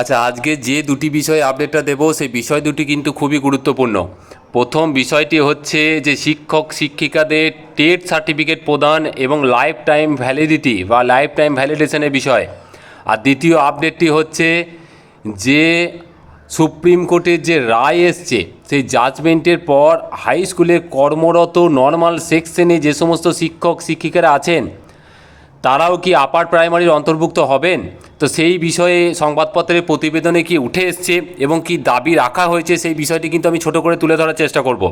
আচ্ছা আজকে যে দুটি বিষয়ে আপডেটটা দেব, সেই বিষয় দুটি কিন্তু খুবই গুরুত্বপূর্ণ। প্রথম বিষয়টি হচ্ছে যে শিক্ষক শিক্ষিকাদের টেট সার্টিফিকেট প্রদান এবং লাইফ টাইম ভ্যালিডিটি বা লাইফ টাইম ভ্যালিডেশনের বিষয়। আর দ্বিতীয় আপডেটটি হচ্ছে যে সুপ্রিম কোর্টের যে রায় এসছে, সেই জাজমেন্টের পর হাই স্কুলে কর্মরত নর্মাল সেকশনে যে সমস্ত শিক্ষক শিক্ষিকারা আছেন তারাও কি আপার প্রাইমারির অন্তর্ভুক্ত হবেন? তো সেই বিষয়ে সংবাদপত্রের প্রতিবেদনে কি উঠে এসছে এবং কি দাবি রাখা হয়েছে সেই বিষয়টি কিন্তু আমি ছোট করে তুলে ধরার চেষ্টা করব।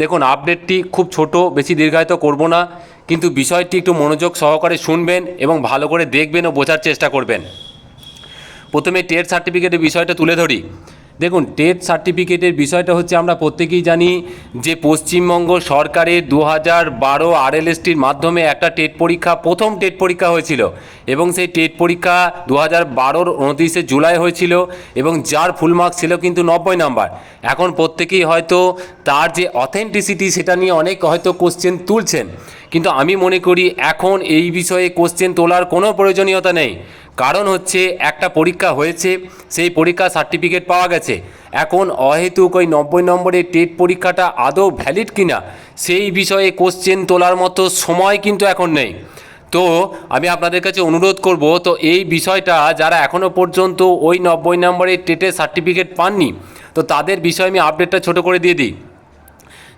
দেখুন, আপডেটটি খুব ছোট, বেশি দীর্ঘায়িত করব না, কিন্তু বিষয়টি একটু মনোযোগ সহকারে শুনবেন এবং ভালো করে দেখবেন ও বোঝার চেষ্টা করবেন। প্রথমে টেট সার্টিফিকেটের বিষয়টা তুলে ধরি। দেখুন টেট সার্টিফিকেটের বিষয়টা হচ্ছে আমরা প্রত্যেকেই জানি যে পশ্চিমবঙ্গ সরকারের দু হাজার বারো আরএলএসটির মাধ্যমে একটা টেট পরীক্ষা, প্রথম টেট পরীক্ষা হয়েছিল এবং সেই টেট পরীক্ষা দু হাজার বারোর উনত্রিশে জুলাই হয়েছিল এবং যার ফুল মার্কস ছিল কিন্তু নব্বই নাম্বার। এখন প্রত্যেকেই হয়তো তার যে অথেন্টিসিটি সেটা নিয়ে অনেক হয়তো কোশ্চেন তুলছেন। কিন্তু আমি মনে করি এখন এই বিষয়ে কোশ্চেন তোলার কোনো প্রয়োজনীয়তা নেই। কারণ হচ্ছে একটা পরীক্ষা হয়েছে, সেই পরীক্ষা সার্টিফিকেট পাওয়া গেছে। এখন অহেতুক ওই নব্বই নম্বরের টেট পরীক্ষাটা আদৌ ভ্যালিড কিনা, সেই বিষয়ে কোশ্চেন তোলার মতো সময় কিন্তু এখন নেই। তো আমি আপনাদের কাছে অনুরোধ করব, তো এই বিষয়টা যারা এখনও পর্যন্ত ওই নব্বই নম্বরের টেটের সার্টিফিকেট পাননি, তো তাদের বিষয়ে আমি আপডেটটা ছোট করে দিয়ে দিই।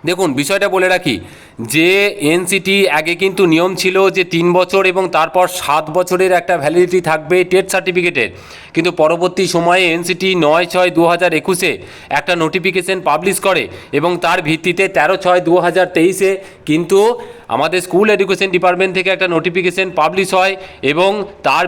দেখুন, বিষয়টা বলে রাখি যে এনসিটি আগে কিন্তু নিয়ম ছিল যে তিন বছর এবং তারপর সাত বছরের একটা ভ্যালিডিটি থাকবে টেট সার্টিফিকেটের কিন্তু পরবর্তী সময়ে এনসিটি নয় ছয় দু হাজার একুশে একটা নোটিফিকেশন পাবলিশ করে এবং তার ভিত্তিতে তেরো ছয় দু হাজার তেইশে কিন্তু আমাদের স্কুল এডুকেশন ডিপার্টমেন্ট থেকে একটা নোটিফিকেশন পাবলিশ হয় এবং তার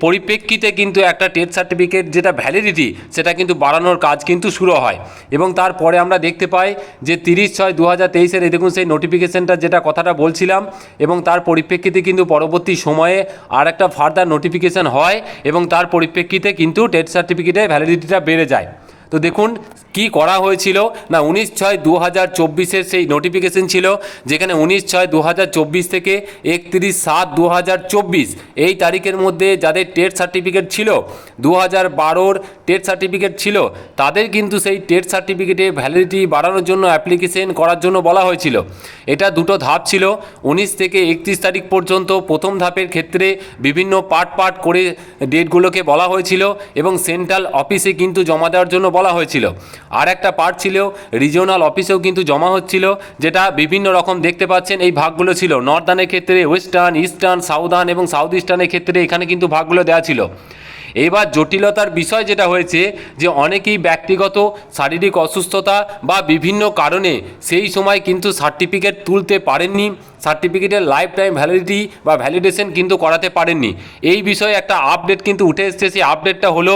পরিপ্রেক্ষিতে কিন্তু একটা টেট সার্টিফিকেট যেটা ভ্যালিডিটি সেটা কিন্তু বাড়ানোর কাজ কিন্তু শুরু হয়। এবং তারপরে আমরা দেখতে পাই যে তিরিশ ছয় দু হাজার তেইশের এই দেখুন সেই নোটিফিকেশনটা যেটা কথাটা বলছিলাম, এবং তার পরিপ্রেক্ষিতে কিন্তু পরবর্তী সময়ে আর একটা ফার্দার নোটিফিকেশান হয়, এবং তার পরিপ্রেক্ষিতে কিন্তু টেট সার্টিফিকেটের ভ্যালিডিটিটা বেড়ে যায়। তো দেখুন কি করা হয়েছিল? না, উনিশ ছয় দু হাজার চব্বিশের সেই নোটিফিকেশন ছিল, যেখানে উনিশ ছয় দু হাজার চব্বিশ থেকে একত্রিশ সাত দু হাজার চব্বিশ, এই তারিখের মধ্যে যাদের টেট সার্টিফিকেট ছিল দু হাজার বারোর টেট সার্টিফিকেট ছিল, তাদের কিন্তু সেই টেট সার্টিফিকেটে ভ্যালিডিটি বাড়ানোর জন্য অ্যাপ্লিকেশন করার জন্য বলা হয়েছিল। এটা দুটো ধাপ ছিল, উনিশ থেকে একত্রিশ তারিখ পর্যন্ত প্রথম ধাপের ক্ষেত্রে বিভিন্ন পার্ট পার্ট করে ডেটগুলোকে বলা হয়েছিল এবং সেন্ট্রাল অফিসে কিন্তু জমা দেওয়ার জন্য বলা হয়েছিল। আর একটা পার্ট ছিল রিজিওনাল অফিসেও কিন্তু জমা হচ্ছিল, যেটা বিভিন্ন রকম দেখতে পাচ্ছেন, এই ভাগগুলো ছিল। নর্দার্নের ক্ষেত্রে ওয়েস্টার্ন ইস্টার্ন সাউদার্ন এবং সাউথ ইস্টার্নের ক্ষেত্রে এখানে কিন্তু ভাগগুলো দেওয়া ছিল। এবার জটিলতার বিষয় যেটা হয়েছে, যে অনেকেই ব্যক্তিগত শারীরিক অসুস্থতা বা বিভিন্ন কারণে সেই সময় কিন্তু সার্টিফিকেট তুলতে পারেননি সার্টিফিকেটের লাইফ টাইম ভ্যালিডিটি বা ভ্যালিডেশন কিন্তু করাতে পারেননি। এই বিষয়ে একটা আপডেট কিন্তু উঠে এসছে, সেই আপডেটটা হলো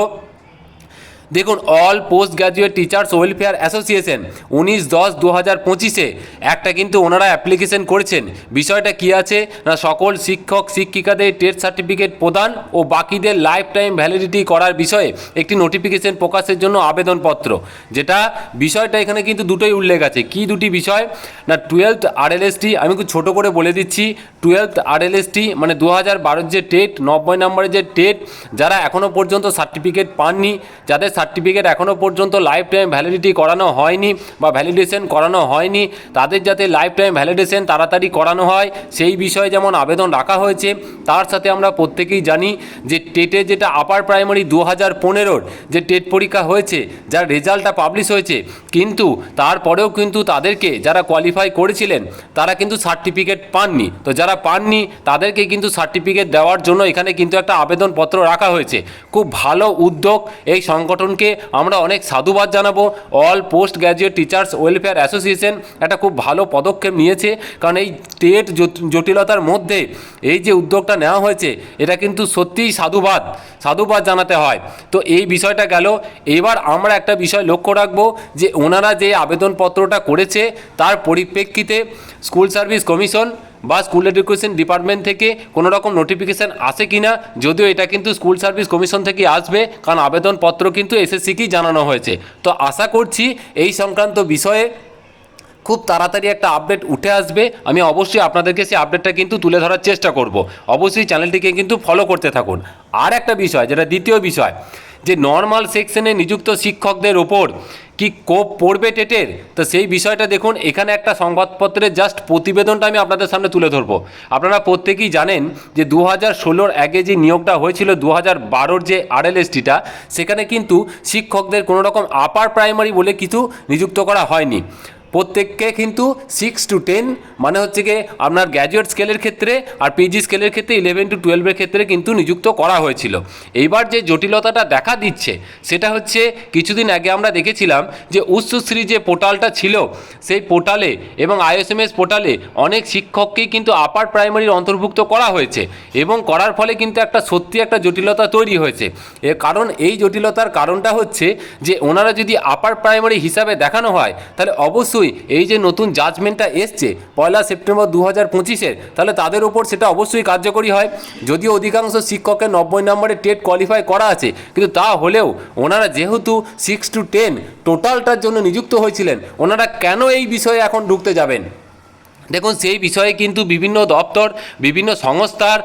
দেখুন all post graduate teachers welfare association উনিশ দশ দু হাজার পঁচিশে একটা কিন্তু ওনারা অ্যাপ্লিকেশন করেছেন। বিষয়টা কি আছে? না, সকল শিক্ষক, শিক্ষিকাদের টেট সার্টিফিকেট প্রদান ও বাকিদের লাইফ টাইম ভ্যালিডিটি করার বিষয়ে একটি নোটিফিকেশন প্রকাশের জন্য আবেদনপত্র। যেটা বিষয়টা এখানে কিন্তু দুটোই উল্লেখ আছে। কি দুটি বিষয়? না টুয়েলথ আরএলএসটি আমি খুব ছোটো করে বলে দিচ্ছি। টুয়েলথ আরএলএসটি মানে দু হাজার বারোর যে টেট নব্বই নম্বরের যে টেট যারা এখনও পর্যন্ত সার্টিফিকেট পাননি, যাদের সার্টিফিকেট এখনও পর্যন্ত লাইফ টাইম ভ্যালিডিটি করানো হয়নি বা ভ্যালিডেশন করানো হয়নি। তাদের যাতে লাইফ টাইম ভ্যালিডেশন তাড়াতাড়ি করানো হয়, সেই বিষয়ে যেমন আবেদন রাখা হয়েছে, তার সাথে আমরা প্রত্যেকেই জানি যে টেটে যেটা আপার প্রাইমারি দু হাজার পনেরোর যে টেট পরীক্ষা হয়েছে, যার রেজাল্টটা পাবলিশ হয়েছে, কিন্তু তারপরেও কিন্তু তাদেরকে যারা কোয়ালিফাই করেছিলেন, তারা কিন্তু সার্টিফিকেট পাননি। তো যারা পাননি, তাদেরকে কিন্তু সার্টিফিকেট দেওয়ার জন্য এখানে কিন্তু একটা আবেদনপত্র রাখা হয়েছে। খুব ভালো উদ্যোগ এই সংগঠনকে আমরা অনেক সাধুবাদ জানাব। All post graduate teachers welfare association একটা খুব ভালো পদক্ষেপ নিয়েছে। কারণ এই টেট জট- জটিলতার মধ্যে এই যে উদ্যোগটা নেওয়া হয়েছে, এটা কিন্তু সত্যিই সাধুবাদ। সাধুবাদ জানাতে হয়। তো এই বিষয়টা গেল। এবার আমরা একটা বিষয় লক্ষ্য রাখব যে ওনারা যে আবেদনপত্রটা করেছে, তার পরিপ্রেক্ষিতে স্কুল সার্ভিস কমিশন বা স্কুল এডুকেশন ডিপার্টমেন্ট থেকে কোনো রকম নোটিফিকেশান আসে কি না যদিও এটা কিন্তু স্কুল সার্ভিস কমিশন থেকে আসবে, কারণ আবেদনপত্র কিন্তু এসএসসিকেই জানানো হয়েছে। তো আশা করছি এই সংক্রান্ত বিষয়ে খুব তাড়াতাড়ি একটা আপডেট উঠে আসবে। আমি অবশ্যই আপনাদেরকে সেই আপডেটটা কিন্তু তুলে ধরার চেষ্টা করব। অবশ্যই চ্যানেলটিকে কিন্তু ফলো করতে থাকুন। আর একটা বিষয়, যেটা দ্বিতীয় বিষয়, যে নর্মাল সেকশনে নিযুক্ত শিক্ষকদের ওপর কি কোপ পড়বে টেটের? তো সেই বিষয়টা দেখুন, এখানে একটা সংবাদপত্রের জাস্ট প্রতিবেদনটা আমি আপনাদের সামনে তুলে ধরবো। আপনারা প্রত্যেকেই জানেন যে দু হাজার ষোলোর আগে যে নিয়োগটা হয়েছিল দু হাজার বারোর যে আরএলএসটিটা সেখানে কিন্তু শিক্ষকদের কোনো রকম আপার প্রাইমারি বলে কিছু নিযুক্ত করা হয়নি। প্রত্যেককে কিন্তু সিক্স টু টেন মানে হচ্ছে গিয়ে আপনার গ্র্যাজুয়েট স্কেলের ক্ষেত্রে আর পিজি স্কেলের ক্ষেত্রে ইলেভেন টু টুয়েলভের ক্ষেত্রে কিন্তু নিযুক্ত করা হয়েছিল। এইবার যে জটিলতাটা দেখা দিচ্ছে, সেটা হচ্ছে কিছুদিন আগে আমরা দেখেছিলাম যে উচ্চশ্রী যে পোর্টালটা ছিল, সেই পোর্টালে এবং আইএসএমএস পোর্টালে অনেক শিক্ষককেই কিন্তু আপার প্রাইমারির অন্তর্ভুক্ত করা হয়েছে এবং করার ফলে কিন্তু একটা সত্যি একটা জটিলতা তৈরি হয়েছে। এর কারণ, এই জটিলতার কারণটা হচ্ছে যে ওনারা যদি আপার প্রাইমারি হিসাবে দেখানো হয়, তাহলে অবশ্যই এই যে নতুন জাজমেন্টটা এসছে, পয়লা সেপ্টেম্বর দু হাজার পঁচিশের, তাহলে তাদের ওপর সেটা অবশ্যই কার্যকরী হয়। যদিও অধিকাংশ শিক্ষকের নব্বই নম্বরে টেট কোয়ালিফাই করা আছে, কিন্তু তা হলেও ওনারা যেহেতু সিক্স টু টেন টোটালটার জন্য নিযুক্ত হয়েছিলেন, ওনারা কেন এই বিষয়ে এখন ঢুকতে যাবেন? দেখুন, সেই বিষয়ে কিন্তু বিভিন্ন দপ্তর, বিভিন্ন সংস্থার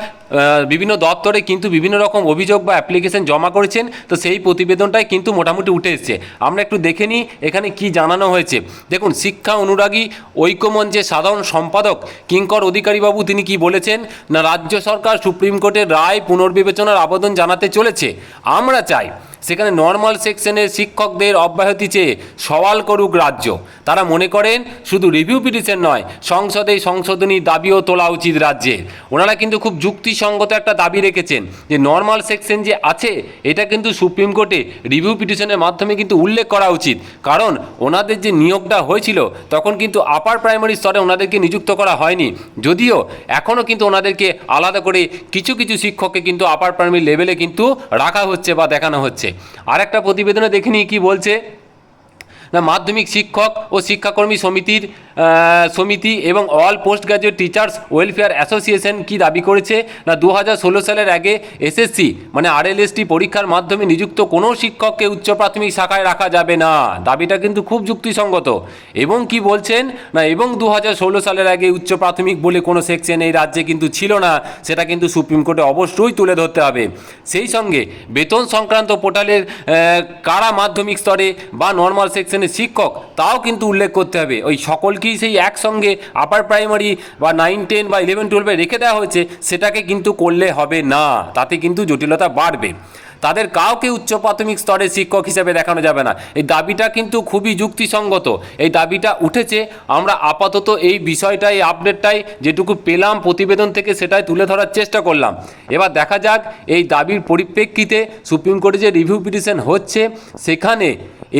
বিভিন্ন দপ্তরে কিন্তু বিভিন্ন রকম অভিযোগ বা অ্যাপ্লিকেশন জমা করেছেন। তো সেই প্রতিবেদনটাই কিন্তু মোটামুটি উঠে এসছে। আমরা একটু দেখে নিই এখানে কি জানানো হয়েছে। দেখুন, শিক্ষা অনুরাগী ঐক্যমঞ্চের সাধারণ সম্পাদক কিঙ্কর অধিকারীবাবু তিনি কি বলেছেন? না, রাজ্য সরকার সুপ্রিম কোর্টের রায় পুনর্বিবেচনার আবেদন জানাতে চলেছে। আমরা চাই সেখানে নর্মাল সেকশনের শিক্ষকদের অব্যাহতি চেয়ে সওয়াল করুক রাজ্য। তারা মনে করেন, শুধু রিভিউ পিটিশন নয়, সংসদে সংশোধনী দাবিও তোলা উচিত রাজ্যের ওনারা কিন্তু খুব যুক্তিসঙ্গত একটা দাবি রেখেছেন যে নর্মাল সেকশন যে আছে, এটা কিন্তু সুপ্রিম কোর্টে রিভিউ পিটিশনের মাধ্যমে কিন্তু উল্লেখ করা উচিত। কারণ ওনাদের যে নিয়োগটা হয়েছিল, তখন কিন্তু আপার প্রাইমারি স্তরে ওনাদেরকে নিযুক্ত করা হয়নি। যদিও এখনও কিন্তু ওনাদেরকে আলাদা করে কিছু কিছু শিক্ষককে কিন্তু আপার প্রাইমারি লেভেলে কিন্তু রাখা হচ্ছে বা দেখানো হচ্ছে। আর একটা প্রতিবেদনে দেখে নিই কী বলছে। মাধ্যমিক শিক্ষক ও শিক্ষাকর্মী সমিতির সমিতি এবং all post graduate teachers welfare association কি দাবি করেছে? না দু সালের আগে এসএসসি মানে আরএলএসটি পরীক্ষার মাধ্যমে নিযুক্ত কোনো শিক্ষককে উচ্চ প্রাথমিক শাখায় রাখা যাবে না। দাবিটা কিন্তু খুব যুক্তিসঙ্গত। এবং কি বলছেন? না, এবং দু হাজার ষোলো সালের আগে উচ্চ প্রাথমিক বলে কোনো সেকশন এই রাজ্যে কিন্তু ছিল না, সেটা কিন্তু সুপ্রিম কোর্টে অবশ্যই তুলে ধরতে হবে। সেই সঙ্গে বেতন সংক্রান্ত পোর্টালের কারা মাধ্যমিক স্তরে বা নর্মাল সেকশনের শিক্ষক, তাও কিন্তু উল্লেখ করতে হবে। ওই সকলকেই সেই একসঙ্গে আপার প্রাইমারি বা নাইন টেন বা ইলেভেন টুয়েলভে রেখে দেওয়া হয়েছে, সেটাকে কিন্তু করলে হবে না। তাতে কিন্তু জটিলতা বাড়বে। তাদের কাউকে উচ্চ প্রাথমিক স্তরে শিক্ষক হিসেবে দেখানো যাবে না। এই দাবিটা কিন্তু খুবই যুক্তিসঙ্গত। এই দাবিটা উঠেছে। আমরা আপাতত এই বিষয়টা এই আপডেটটাই যেটুকু পেলাম প্রতিবেদন থেকে, সেটাই তুলে ধরার চেষ্টা করলাম। এবার দেখা যাক এই দাবির পরিপ্রেক্ষিতে সুপ্রিম কোর্টে যে রিভিউ পিটিশন হচ্ছে, সেখানে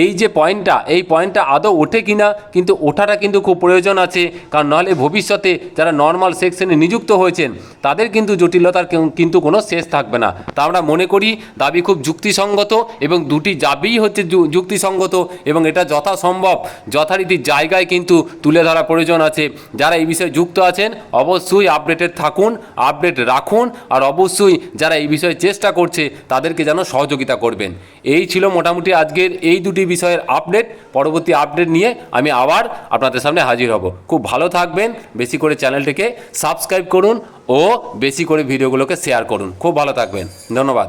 এই যে পয়েন্টটা, এই পয়েন্টটা আদৌ ওঠে কিনা, কিন্তু ওঠাটা কিন্তু খুব প্রয়োজন আছে। কারণ নাহলে ভবিষ্যতে যারা নর্মাল সেকশনে নিযুক্ত হয়েছেন, তাদের কিন্তু জটিলতার কিন্তু কোনো শেষ থাকবে না। তা আমরা মনে করি, দাবি খুব যুক্তিসঙ্গত এবং দুটি দাবিই হচ্ছে যুক্তিসঙ্গত এবং এটা যথাসম্ভব। যথারীতি জায়গায় কিন্তু তুলে ধরা প্রয়োজন আছে। যারা এই বিষয়ে যুক্ত আছেন, অবশ্যই আপডেটেড থাকুন আপডেট রাখুন, আর অবশ্যই যারা এই বিষয়ে চেষ্টা করছে, তাদেরকে যেন সহযোগিতা করবেন। এই ছিল মোটামুটি আজকের এই দুটি বিষয়ের আপডেট পরবর্তী আপডেট নিয়ে আমি আবার আপনাদের সামনে হাজির হব। খুব ভালো থাকবেন, বেশি করে চ্যানেলটিকে সাবস্ক্রাইব করুন ও বেশি করে ভিডিওগুলোকে শেয়ার করুন। খুব ভালো থাকবেন, ধন্যবাদ।